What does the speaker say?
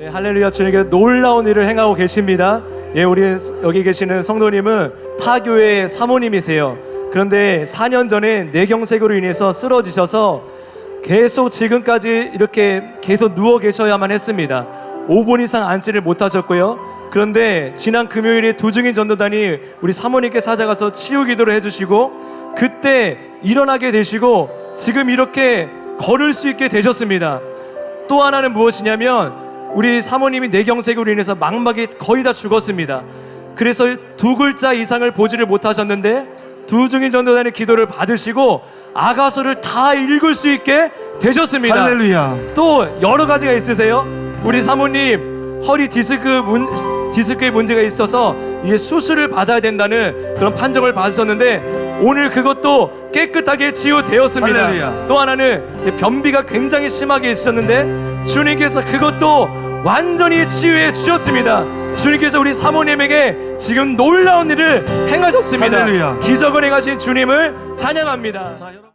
네, 할렐루야 주님께 놀라운 일을 행하고 계십니다. 예, 우리 여기 계시는 성도님은 타교의 사모님이세요. 그런데 4년 전에 뇌경색으로 인해서 쓰러지셔서 계속 지금까지 이렇게 계속 누워 계셔야만 했습니다. 5분 이상 앉지를 못하셨고요. 그런데 지난 금요일에 두중인 전도단이 우리 사모님께 찾아가서 치유 기도를 해주시고 그때 일어나게 되시고 지금 이렇게 걸을 수 있게 되셨습니다. 또 하나는 무엇이냐면 우리 사모님이 뇌경색으로 인해서 망막이 거의 다 죽었습니다. 그래서 두 글자 이상을 보지를 못하셨는데 두중인 전도단의 기도를 받으시고 아가서를 다 읽을 수 있게 되셨습니다. 할렐루야. 또 여러 가지가 있으세요. 우리 사모님 허리 디스크 문 디스크에 문제가 있어서 이게 수술을 받아야 된다는 그런 판정을 받으셨는데 오늘 그것도 깨끗하게 치유되었습니다. 할렐루야. 또 하나는 변비가 굉장히 심하게 있으셨는데 주님께서 그것도 완전히 치유해 주셨습니다. 주님께서 우리 사모님에게 지금 놀라운 일을 행하셨습니다. 할렐루야. 기적을 행하신 주님을 찬양합니다. 자, 여러분.